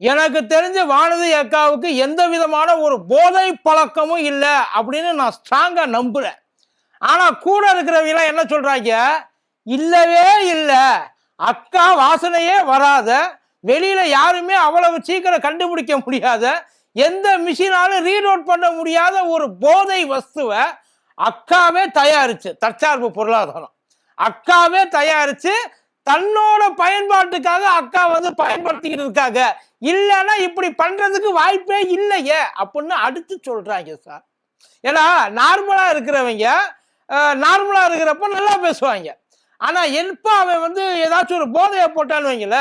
எனக்கு தெரிஞ்ச வானதி அக்காவுக்கு எந்த விதமான ஒரு போதை பழக்கமும் இல்லை அப்படின்னு நான் ஸ்ட்ராங்காக நம்புறேன். ஆனால் கூட இருக்கிறவங்களாம் என்ன சொல்கிறாங்க இல்லவே இல்லை. அக்கா வாசனையே வராத. வெளியில் யாருமே அவ்வளவு சீக்கிரம் கண்டுபிடிக்க முடியாத. எந்த மிஷினாலும் ரீலோட் பண்ண முடியாத ஒரு போதை வஸ்துவை அக்காவே தயாரிச்சு தற்சார்பு பொருளாதாரம். அக்காவே தயாரிச்சு தன்னோட பயன்பாட்டுக்காக அக்கா வந்து பயன்படுத்திக்கிட்டு இருக்காங்க. இல்லைன்னா இப்படி பண்றதுக்கு வாய்ப்பே இல்லையே அப்படின்னு அடுத்து சொல்றாங்க சார். ஏன்னா நார்மலா இருக்கிறவங்க நார்மலா இருக்கிறப்ப நல்லா பேசுவாங்க. ஆனா எப்போ அவன் வந்து ஏதாச்சும் ஒரு போதையை போட்டான்னு வைங்கள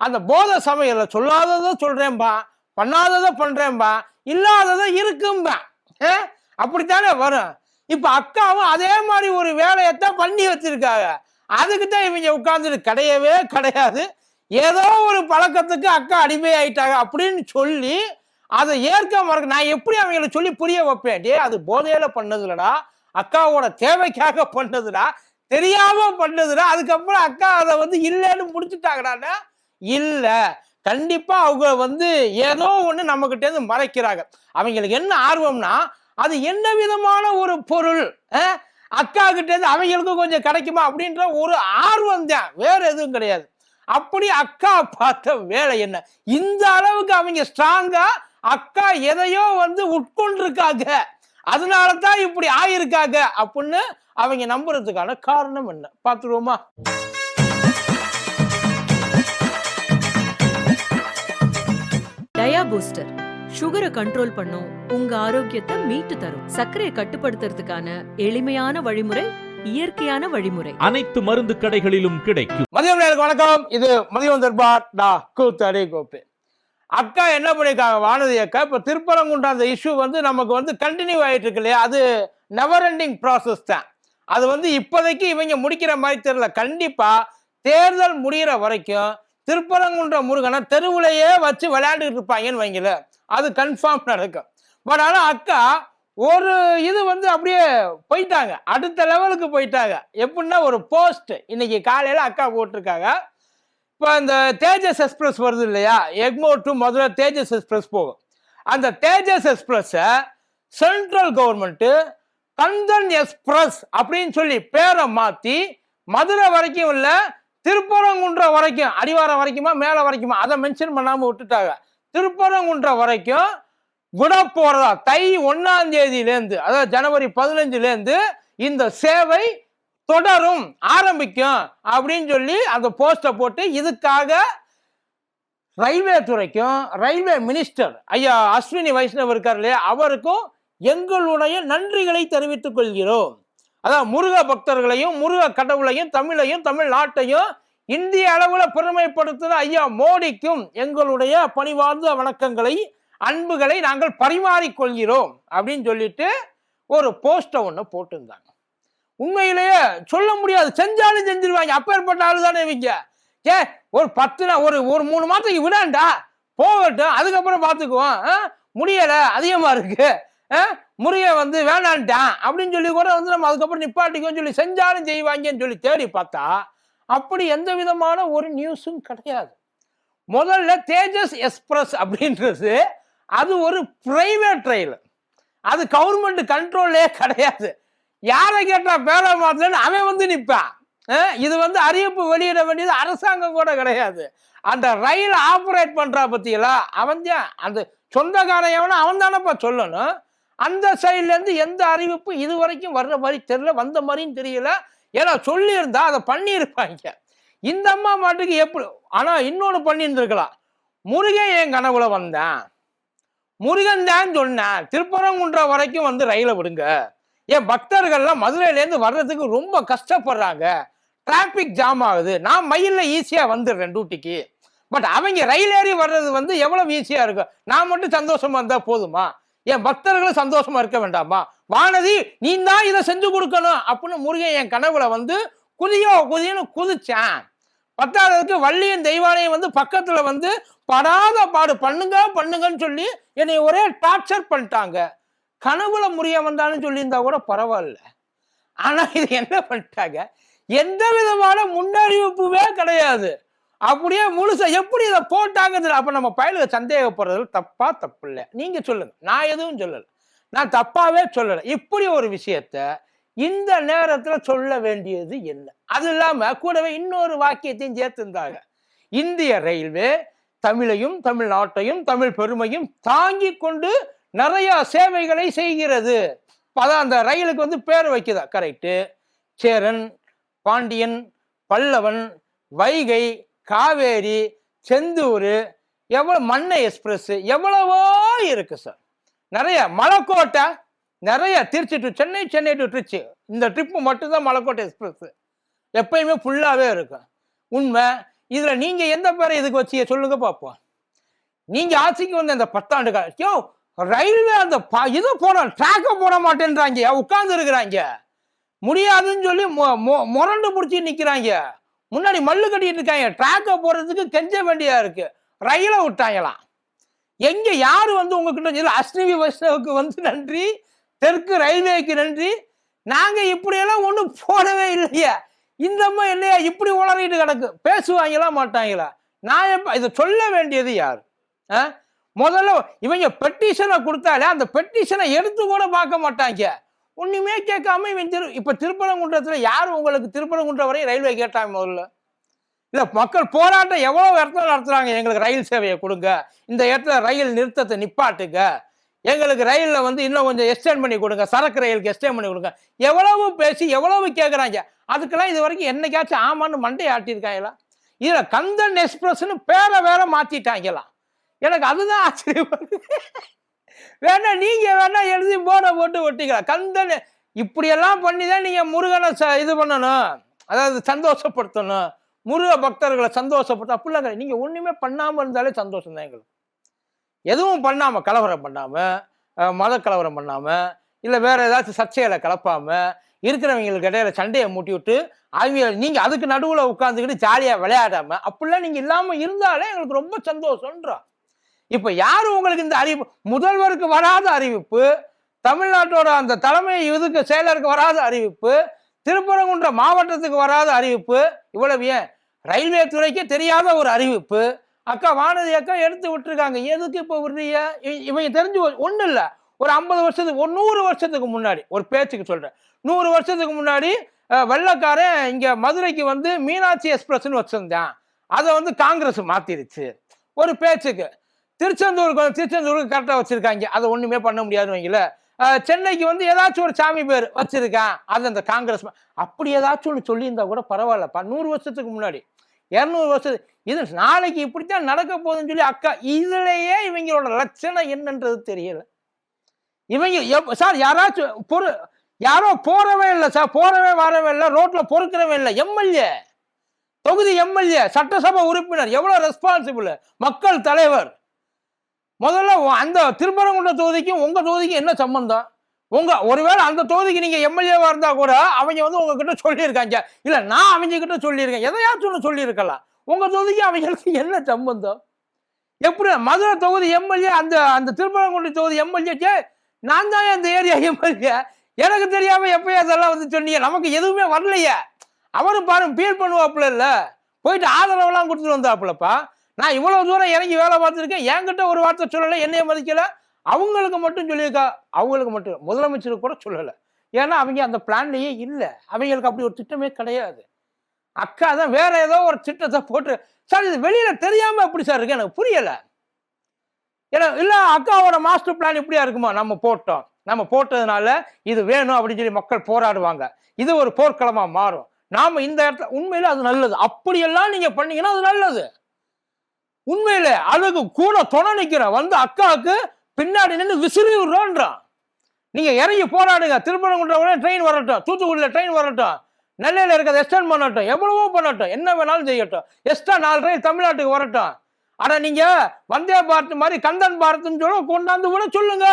அந்த போதை சமையல சொல்லாததை சொல்றேன்பா பண்ணாததை பண்றேன்பா இல்லாததை இருக்கும்பா. அஹ், அப்படித்தானே வரும். இப்ப அக்காவும் அதே மாதிரி ஒரு வேலையத்தான் பண்ணி வச்சிருக்காங்க. அதுக்கு தான் இவங்க உட்கார்ந்துட்டு கிடையவே கிடையாது. ஏதோ ஒரு பழக்கத்துக்கு அக்கா அடிமை ஆயிட்டாங்க அப்படின்னு சொல்லி அதை ஏற்க மறக்க நான் எப்படி அவங்கள சொல்லி புரிய வைப்பேன்? டே அது போதையில பண்ணதுலடா அக்காவோட தேவைக்காக பண்ணதுடா தெரியாம பண்ணதுடா அதுக்கப்புறம் அக்கா அதை வந்து இல்லைன்னு முடிச்சுட்டாங்கடா இல்ல. கண்டிப்பா அவங்க வந்து ஏதோ ஒண்ணு நம்ம கிட்ட இருந்து மறைக்கிறாங்க. அவங்களுக்கு என்ன ஆர்வம்னா அது என்ன விதமான ஒரு பொருள் அக்கா கிட்ட இருந்து அவங்களுக்கும் கொஞ்சம் கிடைக்குமா அப்படின்ற ஒரு ஆர்வம் தான். வேற எதுவும் கிடையாது. அப்படி அக்கா பார்த்த வேலை என்ன? இந்த அளவுக்கு அவங்க ஸ்ட்ராங்கா அக்கா எதையோ வந்து உட்கொண்டிருக்காங்க. அதனால தான் இப்படி ஆயிருக்காங்க அப்படின்னு அவங்க நம்புறதுக்கான காரணம் என்ன? பார்த்துருவோமா? டயா பூஸ்டர் சுகரை கண்ட்ரோல் பண்ணும் உங்க ஆரோக்கியத்தை மீட்டு தரும். சர்க்கரையை கட்டுப்படுத்துறதுக்கான எளிமையான வழிமுறை இயற்கையான வழிமுறை. அனைத்து மருந்து கடைகளிலும் கிடைக்கும். மதியம் வணக்கம். இது மதியம் தர்பார் டா கூத்தடி கோப்பே அக்கா என்ன பண்ணிருக்காங்க? வானதி அக்கா இப்போ திருப்பரங்குன்ற அந்த இஷ்யூ வந்து நமக்கு வந்து கண்டினியூ ஆயிட்டு இருக்கு இல்லையா? அது நெவர் எண்டிங் ப்ராசஸ் தான். அது வந்து இப்போதைக்கு இவங்க முடிக்கிற மாதிரி தெரியல. கண்டிப்பா தேர்தல் முடிகிற வரைக்கும் திருப்பரங்குன்ற முருகனை தெருவுலையே வச்சு விளையாண்டுட்டு இருப்பாங்கன்னு வைங்கள அது கன்ஃபார்ம் நடக்கும். பட் ஆனால் அக்கா ஒரு இது வந்து அப்படியே போயிட்டாங்க. அடுத்த லெவலுக்கு போயிட்டாங்க. எப்படின்னா ஒரு போஸ்ட். இன்னைக்கு காலையில் அக்கா போட்டிருக்காங்க. இப்போ இந்த தேஜஸ் எக்ஸ்பிரஸ் வருது இல்லையா? எக்மோர் டு மதுரை தேஜஸ் எக்ஸ்பிரஸ் போகும். அந்த தேஜஸ் எக்ஸ்பிரஸை சென்ட்ரல் கவர்மெண்ட்டு கந்தன் எக்ஸ்பிரஸ் அப்படின்னு சொல்லி பேரை மாற்றி மதுரை வரைக்கும் இல்லை திருப்பரங்குன்றம் வரைக்கும் அடிவாரம் வரைக்குமா மேலே வரைக்குமா அதை மென்ஷன் பண்ணாமல் விட்டுட்டாங்க. திருப்பரங்குன்றம் வரைக்கும் குண போறதா தை ஒன்னாம் தேதியிலேருந்து அதாவது ஜனவரி பதினஞ்சுலேருந்து இந்த சேவை தொடரும் ஆரம்பிக்கும் அப்படின்னு சொல்லி அந்த போஸ்டை போட்டு இதுக்காக ரயில்வே துறைக்கும் ரயில்வே மினிஸ்டர் ஐயா அஸ்வினி வைஷ்ணவ் இருக்கார் இல்லையா? அவருக்கும் எங்களுடைய நன்றிகளை தெரிவித்துக் கொள்கிறோம். அதான் முருக பக்தர்களையும் முருக கடவுளையும் தமிழையும் தமிழ்நாட்டையும் இந்திய அளவில் பெருமைப்படுத்துகிற ஐயா மோடிக்கும் எங்களுடைய பணிவார்ந்த வணக்கங்களை அன்புகளை நாங்கள் பரிமாறிக்கொள்கிறோம் அப்படின்னு சொல்லிட்டு ஒரு போஸ்டை ஒன்று போட்டிருந்தாங்க. உண்மையிலேயே சொல்ல முடியாது. செஞ்சாலும் செஞ்சிருவாங்க. அப்பேற்பட்ட ஆளு தானே இவங்க? ஏ ஒரு பத்து நாள் ஒரு ஒரு மூணு மாதத்துக்கு விடாண்டா? போகட்டும். அதுக்கப்புறம் பார்த்துக்குவோம் முடியலை. அதிகமாக இருக்கு. ஆ? வந்து வேணான்ட்டான். அப்படின்னு சொல்லி கூட வந்து நம்ம அதுக்கப்புறம் நிப்பாட்டிக்கோன்னு சொல்லி செஞ்சாலும் செய்வாங்கன்னு சொல்லி தேடி பார்த்தா அப்படி எந்த விதமான ஒரு நியூஸும் கிடையாது. முதல்ல தேஜஸ் எக்ஸ்பிரஸ் அப்படின்றது அது ஒரு பிரைவேட் ரயில் அது கவர்மெண்ட் கண்ட்ரோல்லே கிடையாது. யாரை கேட்டால் பேர மாத்தலன்னு அவன் வந்து நிற்பான் இது வந்து அறிவிப்பு வெளியிட வேண்டியது அரசாங்கம் கூட கிடையாது. அந்த ரயில் ஆப்ரேட் பண்ணுறா பற்றிங்களா அவன் தான். அந்த சொந்தக்காரன் எவனோ அவன் தானப்பா சொல்லணும். அந்த சைட்லேருந்து எந்த அறிவிப்பு இது வரைக்கும் வர்ற மாதிரி தெரியல வந்த மாதிரியும் தெரியல. ஏன்னா சொல்லியிருந்தா அதை பண்ணியிருப்பாங்க. இந்த அம்மா மாட்டுக்கு எப்படி ஆனால் இன்னொன்று பண்ணியிருந்துருக்கலாம். முருகன் என் கனவுல வந்தேன். முருகன் தான் சொன்னேன் திருப்பரங்குன்றம் வரைக்கும் வந்து ரயிலை விடுங்க. என் பக்தர்கள்லாம் மதுரையிலேருந்து வர்றதுக்கு ரொம்ப கஷ்டப்படுறாங்க. டிராஃபிக் ஜாம் ஆகுது. நான் மயிலில் ஈஸியாக வந்துடுறேன் டியூட்டிக்கு பட் அவங்க ரயில் ஏறி வர்றது வந்து எவ்வளவு ஈஸியாக இருக்கும்? நான் மட்டும் சந்தோஷமா இருந்தால் போதுமா? என் பக்தர்களும் சந்தோஷமா இருக்க வேண்டாமா? வானதி நீ தான் இதை செஞ்சு கொடுக்கணும் அப்படின்னு முருகன் என் கனவுல வந்து குதியோ குதியன்னு குதிச்சான். பத்தாவதுக்கு வள்ளியின் தெய்வானையும் வந்து பக்கத்துல வந்து படாத பாடு பண்ணுங்க பண்ணுங்கன்னு சொல்லி என்னை ஒரே டார்ச்சர் பண்ணிட்டாங்க. கனவுல முறிய வந்தாலும் சொல்லியிருந்தா கூட பரவாயில்ல. ஆனா இது என்ன பண்ணிட்டாங்க? எந்த விதமான முன்னறிவிப்புமே கிடையாது. அப்படியே முழுசா எப்படி இதை போட்டாங்க அப்ப நம்ம பயலுக்கு சந்தேகப்படுறது தப்பா தப்பு இல்லை. நீங்க சொல்லுங்க. நான் எதுவும் சொல்லலை. நான் தப்பாவே சொல்லலை. இப்படி ஒரு விஷயத்த இந்த நேரத்தில் சொல்ல வேண்டியது என்ன? அது இல்லாமல் கூடவே இன்னொரு வாக்கியத்தையும் சேர்த்திருந்தாங்க. இந்திய ரயில்வே தமிழையும் தமிழ்நாட்டையும் தமிழ் பெருமையும் தாங்கி கொண்டு நிறைய சேவைகளை செய்கிறது. அதான் அந்த ரயிலுக்கு வந்து பேர் வைக்குதா? கரெக்டு சேரன் பாண்டியன் பல்லவன் வைகை காவேரி செந்தூர் எவ்வளோ மண்ணை எக்ஸ்பிரஸ் எவ்வளவோ இருக்கு சார். நிறைய மலைக்கோட்டை நிறைய திருச்சி டு சென்னை சென்னை டு திருச்சி. இந்த ட்ரிப்பு மட்டும்தான் மலைக்கோட்டை எக்ஸ்பிரஸ் எப்பயுமே ஃபுல்லாகவே இருக்கும். உண்மை. இதில் நீங்கள் எந்த பேரை இதுக்கு வச்சு சொல்லுங்க பார்ப்போம். நீங்கள் ஆட்சிக்கு வந்த இந்த பத்தாண்டு கால யோ ரயில்வே அந்த ப- இதை போட ட்ராக்கை போட மாட்டேன்றாங்க. உட்கார்ந்து இருக்கிறாங்க. முடியாதுன்னு சொல்லி மொ- மொ- முரண்டு பிடிச்சி நிற்கிறாங்க முன்னாடி மல்லு கட்டிட்டு இருக்காங்க. ட்ராக்கை போடுறதுக்கு கெஞ்ச வேண்டியதா இருக்கு. ரயிலை விட்டாங்களாம். எங்கே யார் வந்து உங்ககிட்ட சொல்லி அஸ்னிவி வைஷ்ணவுக்கு வந்து நன்றி. தெற்கு ரயில்வேக்கு நன்றி. நாங்கள் இப்படியெல்லாம் ஒன்றும் போடவே இல்லையா. இந்த அம்மா இல்லையா இப்படி உளறிட்டு கிடக்கு? பேசுவாங்களா மாட்டாங்களா? நான் எப்ப இதை சொல்ல வேண்டியது யார்? ஆ? முதல்ல இவங்க பெட்டிஷனை கொடுத்தாலே அந்த பெட்டிஷனை எடுத்து கூட பார்க்க மாட்டாங்க. ஒன்றுமே கேட்காம இவன் திரு இப்போ திருப்பரங்குன்றத்தில் யார் உங்களுக்கு திருப்பரங்குன்ற வரையும் ரயில்வே கேட்டாங்க முதல்ல? இல்லை மக்கள் போராட்டம் எவ்வளோ இடத்துல நடத்துகிறாங்க எங்களுக்கு ரயில் சேவையை கொடுங்க. இந்த இடத்துல ரயில் நிறுத்தத்தை நிப்பாட்டுங்க. எங்களுக்கு ரயிலில் வந்து இன்னும் கொஞ்சம் எக்ஸ்டெண்ட் பண்ணி கொடுங்க. சரக்கு ரயிலுக்கு எக்ஸ்டெண்ட் பண்ணி கொடுங்க. எவ்வளவு பேசி எவ்வளவு கேட்குறாங்க அதுக்கெல்லாம் இது வரைக்கும் என்னைக்காச்சும் ஆமான்னு மண்டை ஆட்டியிருக்காங்களா? இதில் கந்தன் எக்ஸ்பிரஸ்னு பேரை வேற மாற்றிட்டாங்களாம் எனக்கு அதுதான் ஆச்சரியம். வேணா நீங்கள் வேணா எழுதி போர்டை போட்டு ஒட்டிக்கலாம். கந்தன் இப்படியெல்லாம் பண்ணி தான் நீங்கள் முருகனை ச- இது பண்ணணும். அதாவது சந்தோஷப்படுத்தணும். முருக பக்தர்களை சந்தோஷப்படுத்த அப்படிலாம் கிடையாது. ஒன்றுமே பண்ணாமல் இருந்தாலே சந்தோஷம் தான் எங்களுக்கு. எதுவும் பண்ணாமல் கலவரம் பண்ணாமல் மத கலவரம் பண்ணாமல் இல்லை வேற ஏதாச்சும் சர்ச்சைகளை கலப்பாமல் இருக்கிறவங்களுக்கு இடையில சண்டையை மூட்டி விட்டு அவங்க நீங்கள் அதுக்கு நடுவில் உட்காந்துக்கிட்டு ஜாலியாக விளையாடாமல் அப்படிலாம் நீங்கள் இல்லாமல் இருந்தாலே எங்களுக்கு ரொம்ப சந்தோஷம்ன்றோம் இப்போ யார் உங்களுக்கு இந்த அறிவிப்பு முதல்வருக்கு வராத அறிவிப்பு தமிழ்நாட்டோட அந்த தலைமை இதுக்கு செயலருக்கு வராத அறிவிப்பு திருப்பரங்குன்ற மாவட்டத்துக்கு வராத அறிவிப்பு இவ்வளவு ஏன்? ரயில்வே துறைக்கே தெரியாத ஒரு அறிவிப்பு அக்கா வானதி அக்கா எடுத்து விட்டுருக்காங்க. எதுக்கு இப்போ விடுறீங்க? இ- இவங்க தெரிஞ்சு ஒன்றும் இல்லை. ஒரு ஐம்பது வருஷத்துக்கு ஒரு நூறு வருஷத்துக்கு முன்னாடி ஒரு பேச்சுக்கு சொல்கிறேன் நூறு வருஷத்துக்கு முன்னாடி வெள்ளக்காரன் இங்கே மதுரைக்கு வந்து மீனாட்சி எக்ஸ்பிரஸ்னு வச்சுருந்தான். அதை வந்து காங்கிரஸ் மாற்றிருச்சு ஒரு பேச்சுக்கு. திருச்செந்தூருக்கு வந்து திருச்செந்தூருக்கு கரெக்டாக வச்சுருக்காங்க. அதை ஒன்றுமே பண்ண முடியாதுன்னு வைங்கள. சென்னைக்கு வந்து ஏதாச்சும் ஒரு சாமி பேர் வச்சுருக்கேன். அது அந்த காங்கிரஸ் அப்படி ஏதாச்சும் ஒன்று சொல்லியிருந்தா கூட பரவாயில்லப்பா. நூறு வருஷத்துக்கு முன்னாடி. இரநூறு வருஷத்துக்கு இது நாளைக்கு இப்படித்தான் நடக்க போகுதுன்னு சொல்லி அக்கா இதுலேயே இவங்களோட லட்சணம் என்னன்றது தெரியல. இவங்க சார் யாராச்சும் பொறு யாரோ போறவே இல்லை சார் போறவே வரவே இல்லை ரோட்ல பொறுக்கிறவே இல்லை எம்எல்ஏ தொகுதி எம்எல்ஏ சட்டசபை உறுப்பினர் எவ்வளவு ரெஸ்பான்சிபிள் மக்கள் தலைவர். முதல்ல அந்த திருப்பரங்குன்ற தொகுதிக்கும் உங்க தொகுதிக்கும் என்ன சம்பந்தம்? உங்க ஒருவேளை அந்த தொகுதிக்கு நீங்க எம்எல்ஏவா இருந்தா கூட அவங்க வந்து உங்ககிட்ட சொல்லியிருக்காங்க. இல்ல நான் அவங்க கிட்ட சொல்லியிருக்கேன். எதையாச்சும் ஒன்று சொல்லியிருக்கலாம். உங்க தொகுதிக்கு அவங்களுக்கு என்ன சம்பந்தம்? எப்படி? மதுரை தொகுதி எம்எல்ஏ அந்த அந்த திருப்பரங்குடி தொகுதி எம்எல்ஏ நான் தான் அந்த ஏரியா எம்எல்ஏ எனக்கு தெரியாம எப்பயும் அதெல்லாம் வந்து சொன்னீங்க. நமக்கு எதுவுமே வரலையே. அவரும் பாருங்க ஃபீல் பண்ணுவாப்புல இல்ல. போயிட்டு ஆதரவெல்லாம் கொடுத்துட்டு வந்தாப்புலப்பா. நான் இவ்வளவு தூரம் இறங்கி வேலை பார்த்துருக்கேன். என்கிட்ட ஒரு வார்த்தை சொல்லலை என்னைய மதிக்கல. அவங்களுக்கு மட்டும் சொல்லியிருக்கா அவங்களுக்கு மட்டும் முதலமைச்சருக்கு கூட சொல்லலை. ஏன்னா அவங்க அந்த பிளான்லேயே இல்லை. அவங்களுக்கு அப்படி ஒரு திட்டமே கிடையாது. அக்கா தான் வேற ஏதோ ஒரு திட்டத்தை போட்டு சார் இது வெளியில தெரியாம எப்படி சார் இருக்கு? எனக்கு புரியல. ஏன்னா இல்லை அக்காவோட மாஸ்டர் பிளான் இப்படியா இருக்குமா? நம்ம போட்டோம். நம்ம போட்டதுனால இது வேணும் அப்படின்னு சொல்லி மக்கள் போராடுவாங்க. இது ஒரு போர்க்களமா மாறும். நாம இந்த இடத்துல உண்மையில அது நல்லது. அப்படியெல்லாம் நீங்க பண்ணீங்கன்னா அது நல்லது. உண்மையில அழகு கூட துணை நிற்கிறோம் வந்து அக்காவுக்கு பின்னாடி நின்று விசிறி விடுறோன்றான் நீங்க இறங்கி போராடுங்க திருப்பரங்குன்ற உடனே ட்ரெயின் வரட்டும் தூத்துக்குடியில் ட்ரெயின் வரட்டும் நெல்லையில் இருக்கிறத எக்ஸ்டெண்ட் பண்ணட்டும் எவ்வளவோ பண்ணட்டும் என்ன வேணாலும் செய்யட்டும். எக்ஸ்ட்ரா நாலு ட்ரெயின் தமிழ்நாட்டுக்கு வரட்டும். ஆனால் நீங்கள் வந்தே பாரத் மாதிரி கந்தன் பாரத்னு சொல்ல கொண்டாந்து கூட சொல்லுங்க.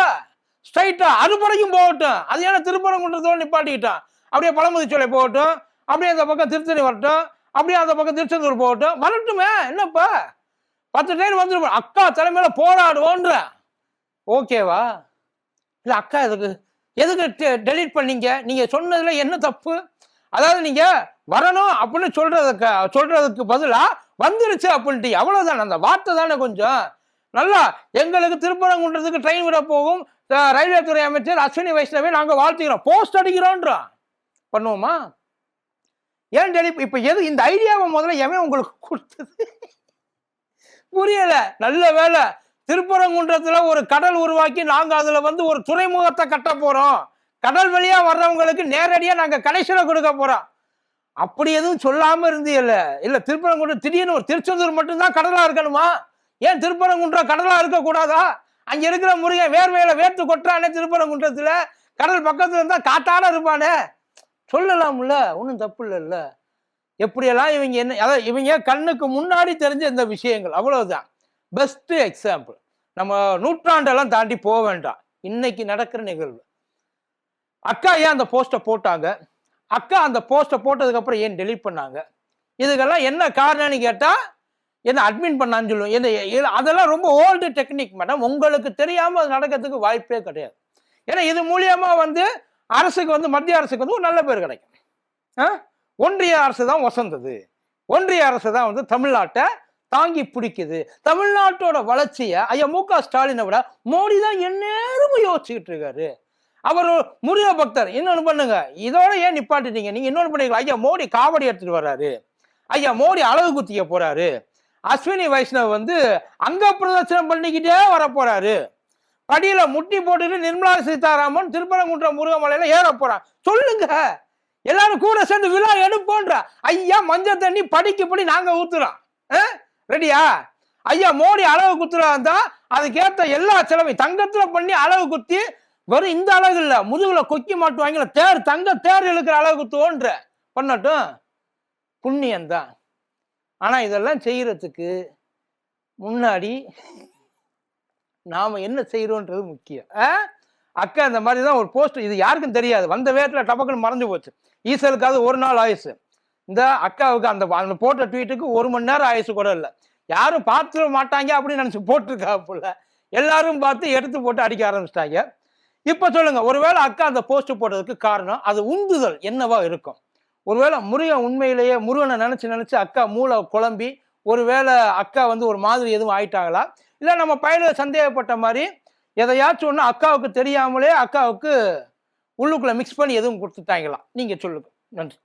ஸ்ட்ரைட்டா அது வரைக்கும் போகட்டும். அது ஏன்னா திருப்பரங்குன்றத்தோட நிப்பாட்டிக்கிட்டான். அப்படியே பழமுதிச்சோலை போகட்டும் அப்படியே அந்த பக்கம் திருத்தணி வரட்டும் அப்படியே அந்த பக்கம் திருச்செந்தூர் போகட்டும். வரட்டுமே என்னப்பா? பத்து ட்ரெயின் வந்துருப்போம் அக்கா தலைமையில் போராடுவோன்ற. ஓகேவா? இல்லை அக்கா எதுக்கு? எதுக்கு டெலீட் பண்ணீங்க? நீங்கள் சொன்னதில் என்ன தப்பு? அதாவது நீங்கள் வரணும் அப்படின்னு சொல்கிறதுக்கு சொல்கிறதுக்கு பதிலாக வந்துருச்சு அப்படின்ட்டு. அவ்வளவுதான் அந்த வார்த்தை தானே கொஞ்சம். நல்லா எங்களுக்கு திருப்பரங்குன்றதுக்கு ட்ரெயின் விட போகும். ரயில்வே துறை அமைச்சர் அஸ்வினி வைஷ்ணவே நாங்கள் வாழ்த்துக்கிறோம். போஸ்ட் அடிக்கிறோன்றோம் பண்ணுவோமா? ஏன் டெலி இப்போ எது இந்த ஐடியாவை முதல்ல எவன் உங்களுக்கு கொடுத்தது? புரியலை. நல்ல வேலை திருப்பரங்குன்றத்தில் ஒரு கடல் உருவாக்கி நாங்கள் அதில் வந்து ஒரு துறைமுகத்தை கட்ட போகிறோம் கடல் வழியாக வர்றவங்களுக்கு நேரடியாக நாங்கள் கனெக்ஷனை கொடுக்க போகிறோம் அப்படி எதுவும் சொல்லாமல் இருந்தீல்ல இல்லை திருப்பரங்குன்றம் திடீர்னு ஒரு திருச்செந்தூர் மட்டும்தான் கடலாக இருக்கணுமா? ஏன் திருப்பரங்குன்றம் கடலாக இருக்கக்கூடாதா? அங்கே இருக்கிற முருகன் வேர்வையில் வேர்த்து கொட்டுறானே திருப்பரங்குன்றத்தில். கடல் பக்கத்தில் இருந்தால் காத்தாட இருப்பானே. சொல்லலாம்ல ஒன்றும் தப்பு இல்லைல்ல எப்படியெல்லாம் இவங்க என்ன அதாவது இவங்க கண்ணுக்கு முன்னாடி தெரிஞ்ச இந்த விஷயங்கள் அவ்வளவுதான். பெஸ்ட்டு எக்ஸாம்பிள் நம்ம நூற்றாண்டெல்லாம் தாண்டி போக வேண்டாம். இன்னைக்கு நடக்கிற நிகழ்வு. அக்கா ஏன் அந்த போஸ்ட்டை போட்டாங்க? அக்கா அந்த போஸ்ட்டை போட்டதுக்கப்புறம் ஏன் டெலீட் பண்ணாங்க? இதுக்கெல்லாம் என்ன காரணம்னு கேட்டால் என்ன அட்மின் பண்ணான்னு சொல்லுவோம் என்ன அதெல்லாம் ரொம்ப ஓல்டு டெக்னிக் மேடம் உங்களுக்கு தெரியாமல் அது நடக்கிறதுக்கு வாய்ப்பே கிடையாது. ஏன்னா இது மூலியமாக வந்து அரசுக்கு வந்து மத்திய அரசுக்கு வந்து ஒரு நல்ல பேர் கிடைக்கும். ஆ? ஒன்றிய அரசு தான் வசந்தது. ஒன்றிய அரசு தான் வந்து தமிழ்நாட்டை தாங்கி பிடிக்குது. தமிழ்நாட்டோட வளர்ச்சியை ஐயா மு க ஸ்டாலினை விட மோடி தான் எந்நேரமும் யோசிச்சுக்கிட்டு இருக்காரு. அவர் முருக பக்தர். இன்னொன்று பண்ணுங்க. இதோட ஏன் நிப்பாட்டிட்டீங்க? நீங்க இன்னொன்று பண்ணிக்கலாம். ஐயா மோடி காவடி எடுத்துட்டு வர்றாரு. ஐயா மோடி அளவு குத்திக்க போறாரு. அஸ்வினி வைஷ்ணவ் வந்து அங்க பிரதர்சனம் பண்ணிக்கிட்டே வர போறாரு படியில முட்டி போட்டுட்டு நிர்மலா சீதாராமன் திருப்பரங்குன்றம் முருகமலையில ஏற போறான். சொல்லுங்க. எல்லாரும் கூட சேர்ந்து விழா எடுப்போன்ற. ஐயா மஞ்சள் தண்ணி படிக்கு படி நாங்க ஊத்துறோம். ரெடியா? ஐயா மோடி அளவு குத்துறா இருந்தா அதுக்கேத்த எல்லா செலவையும் தங்கத்துல பண்ணி அளவு குத்தி வெறும் இந்த அளவு இல்ல முதுகுல கொக்கி மாட்டுவாங்கல தேர் தங்க தேர் இழுக்கிற அளவு குத்துவோன்ற. பண்ணட்டும். புண்ணியந்தான் ஆனா இதெல்லாம் செய்யறதுக்கு முன்னாடி நாம என்ன செய்யறோன்றது முக்கியம். ஆ? அக்கா இந்த மாதிரி தான் ஒரு போஸ்ட் இது யாருக்கும் தெரியாது. வந்த வேகத்துல டபக்குன்னு மறைஞ்சு போச்சு. ஈசலுக்காவது ஒரு நாள் ஆயுசு. இந்த அக்காவுக்கு அந்த அந்த போட்ட ட்வீட்டுக்கு ஒரு மணி நேரம் ஆயுசு கூட இல்லை. யாரும் பார்த்துட மாட்டாங்க அப்படின்னு நினச்சி போட்டிருக்கா போல. எல்லாரும் பார்த்து எடுத்து போட்டு அடிக்க ஆரம்பிச்சிட்டாங்க. இப்போ சொல்லுங்க ஒருவேளை அக்கா அந்த போஸ்ட் போட்டதுக்கு காரணம் அது உந்துதல் என்னவா இருக்கும்? ஒருவேளை முருகன் உண்மையிலேயே முருகனை நினச்சி நினச்சி அக்கா மூளை குழம்பி ஒருவேளை அக்கா வந்து ஒரு மாதிரி எதுவும் ஆயிட்டாங்களா? இல்லை நம்ம பயில சந்தேகப்பட்ட மாதிரி எதையாச்சும் ஒன்று அக்காவுக்கு தெரியாமலே அக்காவுக்கு உள்ளுக்குள்ளே மிக்ஸ் பண்ணி எதுவும் கொடுத்துட்டாங்களா? நீங்கள் சொல்லுங்க. நன்றி.